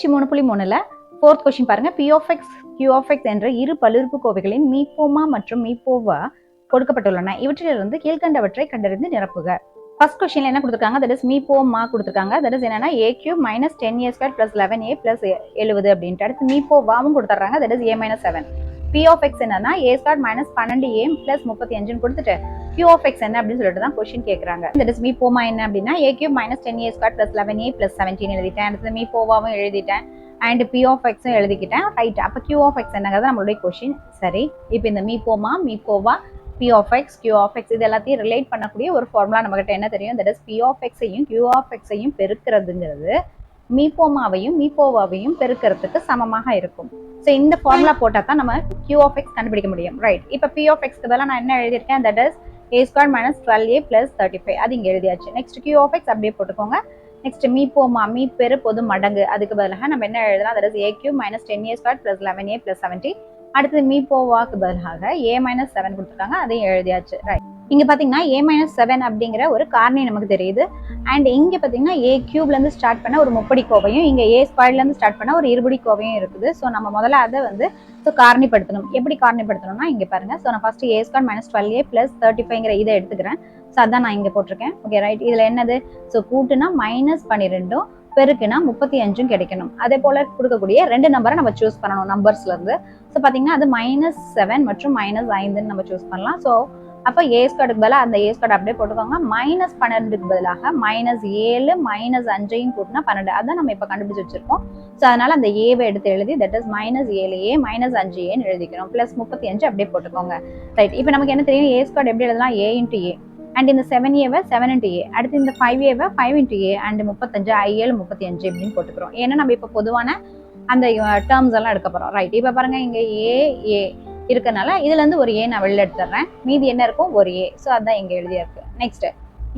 பயிற்சி மூணு புள்ளி மூணுல ஃபோர்த் கொஷின் பாருங்க. பி ஆஃப் என்ற இரு பல்லுறுப்புக்கோவைகளின் மீப்போமா மற்றும் மீப்போவா கொடுக்கப்பட்டுள்ளன. இவற்றிலிருந்து கீழ்கண்டவற்றை கண்டறிந்து நிரப்புக. ஃபர்ஸ்ட் கொஸ்டின்ல என்ன கொடுத்துருக்காங்க? தட் இஸ் மீப்போமா கொடுத்துருக்காங்க. தட் இஸ் என்னன்னா A cube minus ten A square plus eleven A plus எழுபது அப்படின்ட்டு. அடுத்து மீப்போவாவும் கொடுத்துட்றாங்க that is A minus seven P of X என்னன்னா ஏ ஸ்கொயர் மைனஸ் பன்னெண்டு ஏ பிளஸ் முப்பத்தி அஞ்சுன்னு கொடுத்துட்டு கியூ ஆஃப் எக்ஸ் என்ன அப்படின்னு சொல்லிட்டு தான் கொஸ்டின் கேட்குறாங்க இந்த இஸ் மீ போமா என்ன அப்படின்னா a cube minus ten a square plus eleven a plus seventeen எழுதிட்டேன். அடுத்து மீ போவாவும் எழுதிட்டேன். அண்ட் பி ஆஃப் எக்ஸும் எழுதிக்கிட்டேன். ரைட் அப்போ கியூ ஆஃப் எக்ஸ் என்னங்கிறது நம்மளுடைய கொஷின் சரி. இப்போ இந்த மீ போமா மீ போவா P of X Q of X இது எல்லாத்தையும் ரிலேட் பண்ணக்கூடிய ஒரு ஃபார்முலா நம்மகிட்ட என்ன தெரியும்? தட் இஸ் பி ஆஃப் எக்ஸையும் கியூ ஆஃப் எக்ஸையும் பெருக்கிறதுங்கிறது மீபோமாவையும் மீபோவாவையும் பெருக்கிறதுக்கு சமமாக இருக்கும். ஸோ இந்த ஃபார்முலா போட்டால் தான் நம்ம கியூ ஆஃப் எக்ஸ் கண்டுபிடிக்க முடியும். ரைட் இப்போ பி ஆஃப் எக்ஸ்க்கு பதிலாக நான் என்ன எழுதியிருக்கேன்? That is A square minus twelve A plus thirty five அது இங்கே எழுதியாச்சு. நெக்ஸ்ட் கியூ ஆஃப் எக்ஸ் அப்படியே போட்டுக்கோங்க. நெக்ஸ்ட் மீ போமா மீ பெரு பொது மடங்கு. அதுக்கு பதிலாக நம்ம என்ன எழுதலாம்? That is A cube minus ten A square plus eleven A plus seventy அடுத்து மீ போவாக்கு பதிலாக ஏ மைனஸ் செவன் கொடுத்துருக்காங்க. அதையும் எழுதியாச்சு. ரைட் இங்க பாத்தீங்கன்னா ஏ மைனஸ் செவன் அப்படிங்கிற ஒரு காரணி நமக்கு தெரியுது. அண்ட் இங்க பாத்தீங்கன்னா ஏ கியூப்லேருந்து ஸ்டார்ட் பண்ண ஒரு முப்படி கோவையும் இங்க ஏ ஸ்கொயர்லேருந்து ஸ்டார்ட் பண்ண ஒரு இருபடி கோவையும் இருக்குது. ஸோ நம்ம முதல்ல அதை வந்து ஸோ காரணிப்படுத்தணும். எப்படி காரணிப்படுத்தணும்னா இங்கே பாருங்க. ஸோ நான் first A square minus twelve A plus thirty ஃபைவ்ங்கிற இதை எடுத்துக்கிறேன். ஸோ அதான் நான் இங்கே போட்டிருக்கேன். ஓகே ரைட் இதில் என்னது? ஸோ கூட்டுனா மைனஸ் பன்னிரெண்டும் பெருக்குனா முப்பத்தி அஞ்சும் கிடைக்கணும். அதே போல கொடுக்கக்கூடிய ரெண்டு நம்பரை நம்ம சூஸ் பண்ணணும் நம்பர்ஸ்ல இருந்து. ஸோ பாத்தீங்கன்னா அது மைனஸ் செவன் மற்றும் மைனஸ் ஐந்துன்னு நம்ம சூஸ் பண்ணலாம். ஸோ அப்போ ஏ ஸ்கொயருக்கு பதிலாக அந்த ஏ ஸ்கொயர் அப்படியே போட்டுக்கோங்க. மைனஸ் பன்னெண்டுக்கு பதிலாக மைனஸ் ஏழு மைனஸ் அஞ்சையும் கூட்டினா பன்னெண்டு அதான் நம்ம இப்போ கண்டுபிடிச்சு வச்சிருக்கோம். ஸோ அதனால அந்த ஏவை எடுத்து எழுதி தட் இஸ் மைனஸ் ஏழு ஏ மைனஸ் அஞ்சு ஏன்னு எழுதிக்கணும் ப்ளஸ் முப்பத்தி அஞ்சு அப்படியே போட்டுக்கோங்க. ரைட் இப்போ நமக்கு என்ன தெரியும்? ஏ ஸ்கொயர் எப்படி எழுதலாம்? ஏ இன்ட்டு ஏ அண்ட் இந்த செவன் ஏவை செவன் இன்ட்டு ஏ அடுத்து இந்த ஃபைவ் ஏவை ஃபைவ் இன்ட்டு ஏ அண்ட் முப்பத்தஞ்சு ஐ ஏழு முப்பத்தி அஞ்சு அப்படின்னு போட்டுக்கிறோம். ஏன்னா நம்ம இப்போ பொதுவான அந்த uh, டேர்ம்ஸ் எல்லாம் எடுக்க போகிறோம் ரைட் இப்போ பாருங்கள் இங்கே ஏ ஏ இருக்கனால இதுல இருந்து ஒரு ஏ நான் வெளில எடுத்துடுறேன் மீதி என்ன இருக்கும் ஒரு ஏ ஸோ அதான் இங்க எழுதியிருக்கு நெக்ஸ்ட்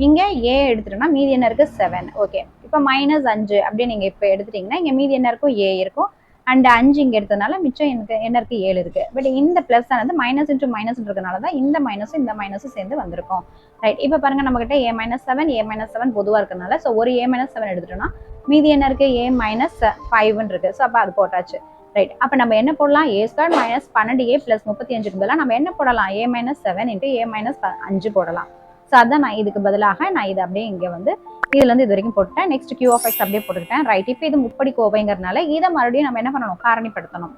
இங்க ஏ எடுத்துட்டோம்னா மீதி என்ன இருக்கு? செவன் ஓகே இப்போ மைனஸ் அஞ்சு அப்படின்னு நீங்க இப்போ எடுத்துட்டீங்கன்னா இங்க மீதி என்ன இருக்கும் ஏ இருக்கும். அண்ட் அஞ்சு இங்க எடுத்ததுனால மிச்சம் எனக்கு என்ன இருக்கு? ஏழு இருக்கு. பட் இந்த பிளஸ் ஆனது மைனஸ் இன்ட்டு மைனஸ் இருக்கனால தான் இந்த மைனஸும் இந்த மைனஸும் சேர்ந்து வந்திருக்கும். ரைட் இப்போ பாருங்க நம்ம கிட்ட A minus seven A minus seven பொதுவாக இருக்கனால ஸோ ஒரு ஏ மைனஸ் செவன் எடுத்துட்டோம்னா மீதி என்ன இருக்கு? ஏ மைனஸ் ஃபைவ்னு இருக்கு. ஸோ அப்போ அது போட்டாச்சு. ரைட் அப்போ நம்ம என்ன போடலாம்? ஏ ஸ்கொயர் மைனஸ் பன்னெண்டு ஏ ப்ளஸ் முப்பத்தி அஞ்சுக்கு பதிலாக நம்ம என்ன போடலாம்? A minus seven into A minus அஞ்சு போடலாம். ஸோ அதான் நான் இதுக்கு பதிலாக நான் இது அப்படியே இங்கே வந்து இதுலேருந்து இது வரைக்கும் போட்டுட்டேன். நெக்ஸ்ட் கியூ ஆஃப் எக்ஸ் அப்படியே போட்டுக்கிட்டேன். ரைட் இப்போ இது முப்படி கோவைங்கிறதுனால இதை மறுபடியும் நம்ம என்ன பண்ணணும்? காரணிப்படுத்தணும்.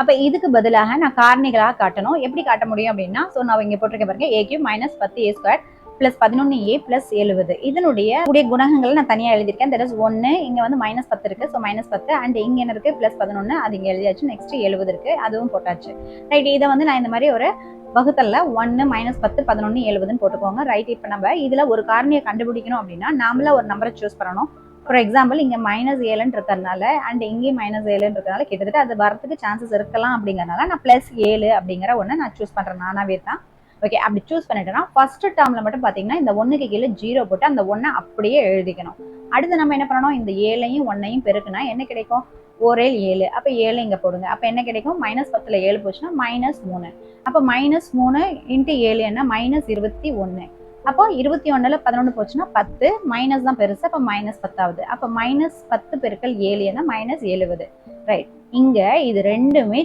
அப்போ இதுக்கு பதிலாக நான் காரணிகளாக காட்டணும். எப்படி காட்ட முடியும் அப்படின்னா ஸோ நான் இங்கே போட்டிருக்கேன் பாருங்க ஏ கியூ மைனஸ் பத்து ஏ ஸ்கொயர் பிளஸ் பதினொன்று ஏ பிளஸ் எழுபது. இதனுடைய உடைய குணகங்களை நான் தனியாக எழுதியிருக்கேன். தட் இஸ் ஒன்று இங்கே வந்து மைனஸ் பத்து இருக்கு. ஸோ மைனஸ் பத்து அண்ட் இங்கே என்ன இருக்குது பிளஸ் பதினொன்று அது இங்கே எழுதியாச்சு. நெக்ஸ்ட் எழுபது இருக்கு. அதுவும் போட்டாச்சு. ரைட் இதை வந்து நான் இந்த மாதிரி ஒரு வகுத்தல்ல ஒன்று மைனஸ் பத்து பதினொன்று எழுபதுன்னு போட்டுக்கோங்க. ரைட் இப்போ நம்ம இதில் ஒரு காரணியை கண்டுபிடிக்கணும் அப்படின்னா நாமள ஒரு நம்பரை சூஸ் பண்ணணும். ஃபார் எக்ஸாம்பிள் இங்கே மைனஸ் ஏழுன்னு இருக்கிறதுனால அண்ட் இங்கேயும் மைனஸ் ஏழுன்னு இருக்கிறதுனால கிட்டத்தட்ட அது வரத்துக்கு சான்சஸ் இருக்கலாம் அப்படிங்கறதுனால நான் ப்ளஸ் ஏழு அப்படிங்கிற ஒன்று நான் சூஸ் பண்ணுறேன் நானாவே தான். ஓகே அப்படி சூஸ் பண்ணிட்டோம்னா ஃபர்ஸ்ட் டேர்மில் மட்டும் பார்த்தீங்கன்னா இந்த ஒன்றுக்கு கீழே ஜீரோ போட்டு அந்த ஒன்றை அப்படியே எழுதிக்கணும். அடுத்து நம்ம என்ன பண்ணணும்? இந்த ஏழையும் ஒன்னையும் பெருக்குனா என்ன கிடைக்கும்? ஒரே ஏழு. அப்போ ஏழு இங்கே போடுங்க. அப்போ என்ன கிடைக்கும்? மைனஸ் பத்தில் ஏழு போச்சுன்னா மைனஸ் மூணு. அப்போ மைனஸ் மூணு இன்ட்டு ஏழு என்ன? மைனஸ் இருபத்தி ஒன்று அப்போ இருபத்தி ஒன்றில் பதினொன்று போச்சுன்னா பத்து. மைனஸ் தான் பெருசு. அப்போ மைனஸ் பத்தாவது. அப்போ மைனஸ் பத்து பெருக்கள் ஏழு என்ன? மைனஸ் எழுபது ரைட் இங்கே இது ரெண்டுமே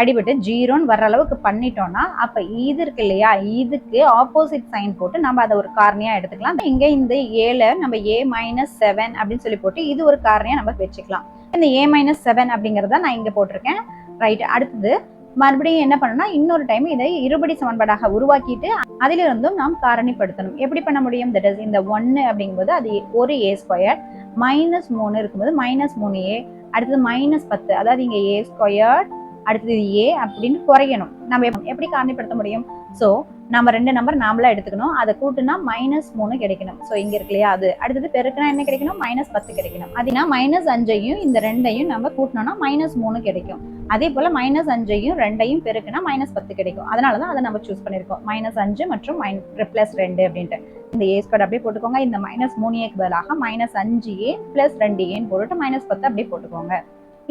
அடிபட்டு ஜீரோன்னு வர்ற அளவுக்கு பண்ணிட்டோம்னா அப்ப இது இருக்கு இல்லையா? இதுக்கு ஆப்போசிட் சைன் போட்டு நம்ம அதை ஒரு காரணியா எடுத்துக்கலாம். இங்க இந்த ஏழை நம்ம ஏ மைனஸ் செவன் அப்படின்னு சொல்லி போட்டு இது ஒரு காரணியா நம்ம வச்சுக்கலாம். இந்த ஏ மைனஸ் செவன் அப்படிங்கறத நான் இங்க போட்டிருக்கேன். ரைட் அடுத்தது மறுபடியும் என்ன பண்ணணும்னா இன்னொரு டைம் இதை இருபடி சமன்பாடாக உருவாக்கிட்டு அதிலிருந்தும் நாம் காரணிப்படுத்தணும். எப்படி பண்ண முடியும்? தட் இஸ் இந்த ஒன்னு அப்படிங்கும்போது அது ஒரு ஏ ஸ்கொயர் மைனஸ் மூணு இருக்கும்போது மைனஸ் மூணு ஏ அடுத்தது மைனஸ் பத்து. அதாவது இங்க ஏ ஸ்கொயர் அடுத்தது ஏ அப்படின்னு குறையணும். நம்ம எப்படி காரணிப்படுத்த முடியும்? ஸோ நம்ம ரெண்டு நம்பர் நாமளா எடுத்துக்கணும். அதை கூட்டுனா மைனஸ் மூணு கிடைக்கணும். ஸோ இங்க இருக்கு இல்லையா அது. அடுத்தது பெருக்குனா என்ன கிடைக்கணும்? மைனஸ் பத்து கிடைக்கணும். அதுனா மைனஸ் அஞ்சையும் இந்த ரெண்டையும் நம்ம கூட்டினோம்னா மைனஸ் மூணு கிடைக்கும். அதே போல மைனஸ் அஞ்சையும் ரெண்டையும் பெருக்குனா மைனஸ் பத்து கிடைக்கும். அதனால தான் அதை நம்ம சூஸ் பண்ணியிருக்கோம். மைனஸ் அஞ்சு மற்றும் மைன் பிளஸ் ரெண்டு அப்படின்ட்டு. இந்த ஏ ஸ்கொயர் அப்படியே போட்டுக்கோங்க. இந்த மைனஸ் மூணு ஏக்கு பதிலாக மைனஸ் அஞ்சு ஏ பிளஸ் ரெண்டு ஏன்னு போட்டுட்டு மைனஸ் பத்து அப்படியே போட்டுக்கோங்க.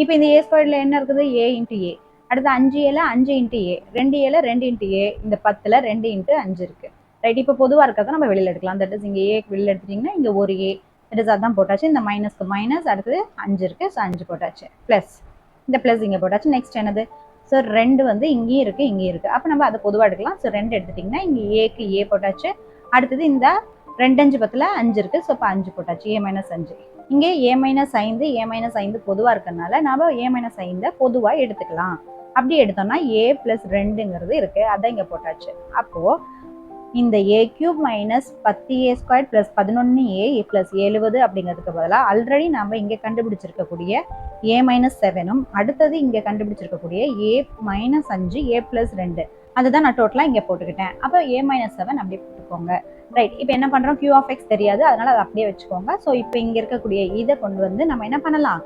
இப்போ இந்த ஏ ஸ்கொயர்ல என்ன இருக்குது? ஏ இன்ட்டு ஏ அடுத்து அஞ்சு ஏல அஞ்சு இன்ட்டு ஏ. ரெண்டு ஏல ரெண்டு இன்ட்டு ஏ. இந்த பத்துல ரெண்டு இன்ட்டு அஞ்சு இருக்கு. ரைட் இப்போ பொதுவாக இருக்கிறத நம்ம வெளியில் எடுக்கலாம். தட் இஸ் இங்கே ஏ வெளியில் எடுத்துட்டிங்கன்னா இங்கே ஒரு ஏ தட் இஸ் அதான் போட்டாச்சு. இந்த மைனஸ்க்கு மைனஸ் அடுத்தது அஞ்சு இருக்குது ஸோ அஞ்சு போட்டாச்சு. ப்ளஸ் இந்த ப்ளஸ் இங்கே போட்டாச்சு. நெக்ஸ்ட் என்னது? ஸோ ரெண்டு வந்து இங்கேயும் இருக்குது இங்கேயும் இருக்குது அப்போ நம்ம அதை பொதுவாக எடுக்கலாம். ஸோ ரெண்டு எடுத்துட்டிங்கன்னா இங்கே ஏக்கு ஏ போட்டாச்சு. அடுத்தது இந்த ரெண்டு அஞ்சு பத்தில் அஞ்சு இருக்குது ஸோ இப்போ அஞ்சு போட்டாச்சு. ஏ மைனஸ் அஞ்சு. இங்கே ஏ மைனஸ் ஐந்து ஏ மைனஸ் ஐந்து பொதுவாக இருக்கிறதுனால நாம் ஏ மைனஸ் ஐந்தை பொதுவாக எடுத்துக்கலாம். அப்படி எடுத்தோம்னா ஏ ப்ளஸ் ரெண்டுங்கிறது இருக்குது அதான் இங்கே போட்டாச்சு. அப்போது இந்த ஏ கியூப் மைனஸ் பத்து ஏ ஸ்கொயர் ப்ளஸ் பதினொன்று ஏ ப்ளஸ் எழுபது அப்படிங்கிறதுக்கு பதிலாக ஆல்ரெடி நாம் இங்கே கண்டுபிடிச்சிருக்கக்கூடிய ஏ மைனஸ் செவனும் அடுத்தது இங்கே கண்டுபிடிச்சிருக்கக்கூடிய ஏ மைனஸ் அஞ்சு ஏ ப்ளஸ் ரெண்டு. அதுதான் நான் டோட்டலாக இங்கே போட்டுக்கிட்டேன். அப்போ ஏ மைனஸ் செவன் அப்படியே போட்டுக்கோங்க. ரைட் இப்போ என்ன பண்ணுறோம் கியூ ஆஃப் எக்ஸ் தெரியாது. அதனால் அதை அப்படியே வச்சுக்கோங்க. ஸோ இப்போ இங்கே இருக்கக்கூடிய இதை கொண்டு வந்து நம்ம என்ன பண்ணலாம்?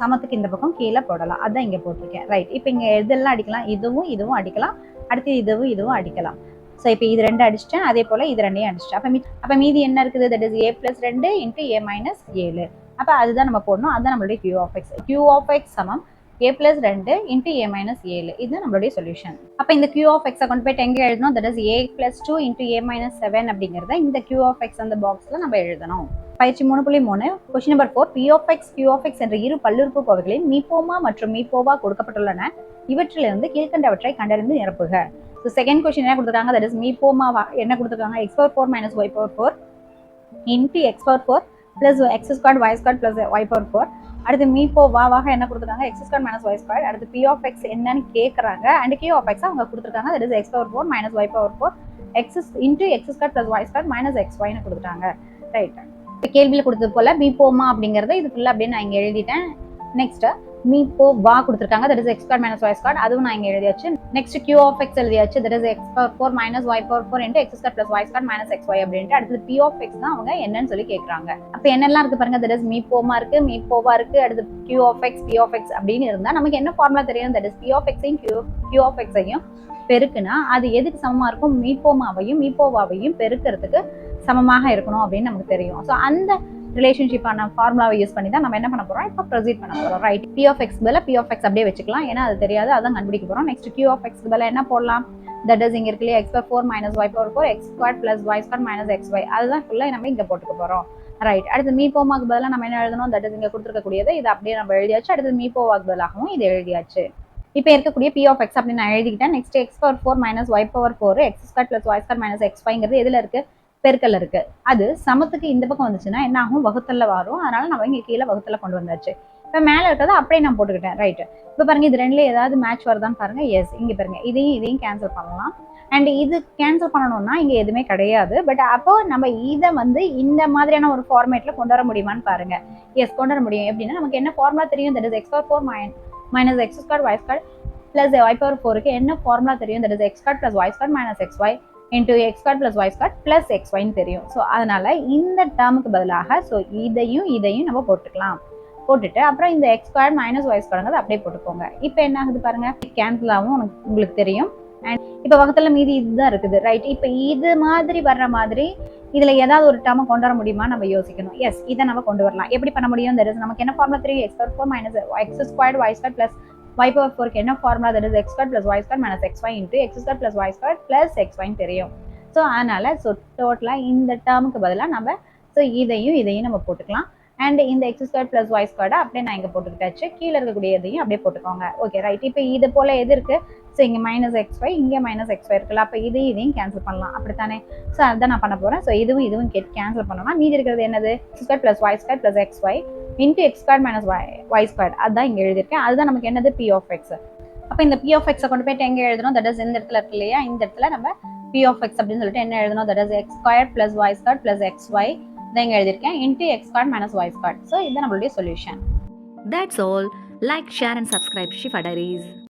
சமத்துக்கு இந்த பக்கம் கீழே போடலாம். அதான் இங்கே போட்டிருக்கேன். ரைட் இப்போ இங்கே எதெல்லாம் அடிக்கலாம்? இதுவும் இதுவும் அடிக்கலாம். அடுத்து இதுவும் இதுவும் அடிக்கலாம். ஸோ இப்போ இது ரெண்டு அடிச்சிட்டேன். அதே போல் இது ரெண்டையும் அடிச்சிட்டேன். அப்போ மீ அப்போ மீதி என்ன இருக்குது? தட் இஸ் ஏ ப்ளஸ் ரெண்டு இன்ட்டு ஏ மைனஸ் ஏழு. அப்போ அதுதான் நம்ம போடணும். அதுதான் நம்மளுடைய Q of X Q of X சமம். ஏ பிளஸ் ரெண்டு இன்ட்டு ஏ மைனஸ் ஏழு. இது நம்மளுடைய சொல்யூஷன் அப்போ இந்த கியூ ஆஃப் எக்ஸை கொண்டு போயிட்டு எங்கே எழுதணும்? That is A plus two into A minus seven அப்படிங்கிறத இந்த கியூ ஆஃப் எக்ஸ் அந்த பாக்ஸில் நம்ம எழுதணும். பயிற்சி மூணு புள்ளி மூணு. Question number four P of X Q of X என்ற இரு பல்லுறுப்பு கோவைகளில் மீப்போமா மற்றும் மீப்போவா கொடுக்கப்பட்டுள்ளன. இவற்றிலிருந்து கீழ்கண்டவற்றை கண்டறிந்து நிரப்புக. ஸோ செகண்ட் கொஸ்டின் என்ன கொடுத்துருக்காங்க? தட் இஸ் மீப்போமாவா என்ன கொடுத்துருக்காங்க? X power four minus Y power four into X power four plus X square Y square plus Y power four அடுத்து மீப்போ வாவாக என்ன கொடுத்துருக்காங்க? X square minus Y square அடுத்து பி ஆஃப் எக்ஸ் என்னன்னு கேட்குறாங்க அண்ட் கியூ ஆஃப் எக்ஸ் அவங்க கொடுத்துருக்காங்க. That is X power four minus Y power four X into X square plus Y square minus X ஒய்னு கொடுத்துட்டாங்க. ரைட் இப்போ கேள்வியில் கொடுத்தது போல் மீப்போமா அப்படிங்கிறத இது ஃபுல்லாக அப்படியே நான் இங்கே எழுதிட்டேன். மீ மீப்போ வா கொடுத்துருக்காங்க. That is X square minus Y square அதுவும் நான் இங்கே எழுதியாச்சு. நெக்ஸ்ட் கியூ ஆஃப் எக்ஸ் எழுதியாச்சு. That is X four minus Y four four into X square plus Y square minus X Y அப்படின்ட்டு அடுத்தது பி ஆஃப் எக்ஸ் தான் அவங்க என்னன்னு சொல்லி கேட்குறாங்க அப்போ என்னெல்லாம் இருக்கு பாருங்க. தட் இஸ் மீப்போமா இருக்கு மீப்போவா இருக்கு. அடுத்து Q of X P of X அப்படின்னு இருந்தால் நமக்கு என்ன ஃபார்முலா தெரியும்? தட் இஸ் பி ஆஃப் எக்ஸையும் கியூ கியூ ஆஃப் எக்ஸையும் பெருக்குனா அது எதுக்கு சமமாக இருக்கும்? மீப்போமாவையும் மீப்போவாவையும் பெருக்கிறதுக்கு சமமாக இருக்கணும் அப்படின்னு நமக்கு தெரியும். ஸோ அந்த ரிலேஷன்ஷிப்பான ஃபார்முலாவை யூஸ் பண்ணி தான் நம்ம என்ன பண்ண போறோம்? இப்போ ப்ரொசீட் பண்ண போறோம். ரைட் பி ஆஃப் எக்ஸ் பதில் பி ஆஃப் எக்ஸ் அப்படியே வச்சுக்கலாம். ஏன்னா அது தெரியாது. அதான் கண்டுபிடிக்க போறோம். நெக்ஸ்ட் கியூ ஆஃப் எக்ஸ் பதில் என்ன போடலாம்? தட் இஸ் இங்கே இருக்கலையே X power four minus Y power four X square plus Y square minus X Y அதுதான் ஃபுல்லாக நம்ம இங்கே போட்டுக்க போறோம். ரைட் அடுத்து மீபோமாக்கு பதிலாக நம்ம என்ன எழுதணும்? தட் இஸ் இங்கே கொடுத்துருக்கக்கூடியது. இது அப்படியே நம்ம எழுதியாச்சு. அடுத்து மீபோவாக்கு பதிலாகவும் இது எழுதியாச்சு. இப்போ இருக்கக்கூடிய பி ஆஃப் எக்ஸ் அப்படின்னு நான் எழுதிக்கிட்டேன். Next X power four minus Y power four X square plus Y square minus X ஒய்ங்கிறது எதில் இருக்கு? பெருக்கல் இருக்கு. அது சமத்துக்கு இந்த பக்கம் வந்துச்சுன்னா என்ன ஆகும்? வகுத்தல்ல வரும் அதனால நம்ம இங்க கீழே வகுத்தல கொண்டு வந்தாச்சு. இப்போ மேலே இருக்கிறத அப்படியே நான் போட்டுக்கிட்டேன். ரைட் இப்போ பாருங்க இது ரெண்டுல ஏதாவது மேட்ச் வருதான்னு பாருங்க. எஸ் இங்க பாருங்க. இதையும் இதையும் கேன்சல் பண்ணலாம். அண்ட் இது கேன்சல் பண்ணணும்னா இங்க எதுவுமே கிடையாது. பட் அப்போ நம்ம இதை வந்து இந்த மாதிரியான ஒரு ஃபார்மேட்ல கொண்டு வர முடியுமான்னு பாருங்க. எஸ் கொண்டு வர முடியும். எப்படின்னா நமக்கு என்ன ஃபார்முலா தெரியும் that is X power four min minus X square Y square plus Y power ஃபோருக்கு என்ன ஃபார்முலா தெரியும்? That is X square plus Y square minus X Y into X square plus Y square plus X ஒய்னு தெரியும். So அதனால இந்த டேர்முக்கு பதிலாக so இதையும் இதையும் நம்ம போட்டுக்கலாம். போட்டுட்டு அப்புறம் இந்த எக்ஸ் ஸ்கொயர் மைனஸ் ஒய் ஸ்கொயருங்கிறது அப்படியே போட்டுக்கோங்க. இப்போ என்ன ஆகுது பாருங்க? கேன்சல் ஆகும் உனக்கு உங்களுக்கு தெரியும். அண்ட் இப்போ பக்கத்தில் மீதி இதுதான் இருக்குது ரைட் இப்போ இது மாதிரி வர்ற மாதிரி இதுல ஏதாவது ஒரு டேர்மை கொண்டு வர முடியுமா? நம்ம யோசிக்கணும். எஸ் இதை நம்ம கொண்டு வரலாம். எப்படி பண்ண முடியும்? தெரிஞ்சு நமக்கு என்ன ஃபார்முலா தெரியும்? X four minus X square Y square plus y power ஃபோருக்கு என்ன formula that is X square plus Y square minus X Y into X square plus Y square plus X ஒய்னு தெரியும். ஸோ அதனால் so டோட்டலாக இந்த டேர்முக்கு பதிலாக நம்ம so இதையும் இதையும் நம்ம போட்டுக்கலாம். அண்ட் இந்த எக்ஸ் ஸ்கொயர் பிளஸ் ஒய் ஸ்கொயர்டை அப்படியே நான் இங்கே போட்டுக்கிட்டாச்சு கீழே இருக்கக்கூடிய இதையும் அப்படியே போட்டுக்கோங்க. ஓகே ரைட் இப்போ இது போல் எது இருக்குது ஸோ இங்கே மைனஸ் எக்ஸ் ஒய் இங்கே மைனஸ் எக்ஸ் ஒய் இருக்குல்ல அப்போ இதையும் இதையும் கேன்சல் பண்ணலாம். அப்படித்தானே? ஸோ அதுதான் நான் பண்ண போகிறேன் ஸோ இதுவும் இதுவும் கேட் கேன்சல் பண்ணோம்னா மீதி இருக்கிறது என்னது? X square plus y square plus x y into x square minus y y square அதுதான் இங்கே எழுதியிருக்கேன். அதுதான் நமக்கு என்னது? பி ஆஃப் எக்ஸ் அப்போ இந்த பி ஆஃப் எக்ஸை கொண்டு போயிட்டு எங்கே எழுதணும்? தட் இஸ் இந்த இடத்துல இருக்கு இல்லையா? இந்த இடத்துல நம்ம பி ஆஃப் எக்ஸ் அப்படின்னு சொல்லிட்டு என்ன எழுதணும்? That is x square plus y square plus x y நான் இங்கே எழுதியிருக்கேன். Into x card minus y card so இதுதான் நம்மளுடைய solution that's all like share and subscribe shift அடரீஸ்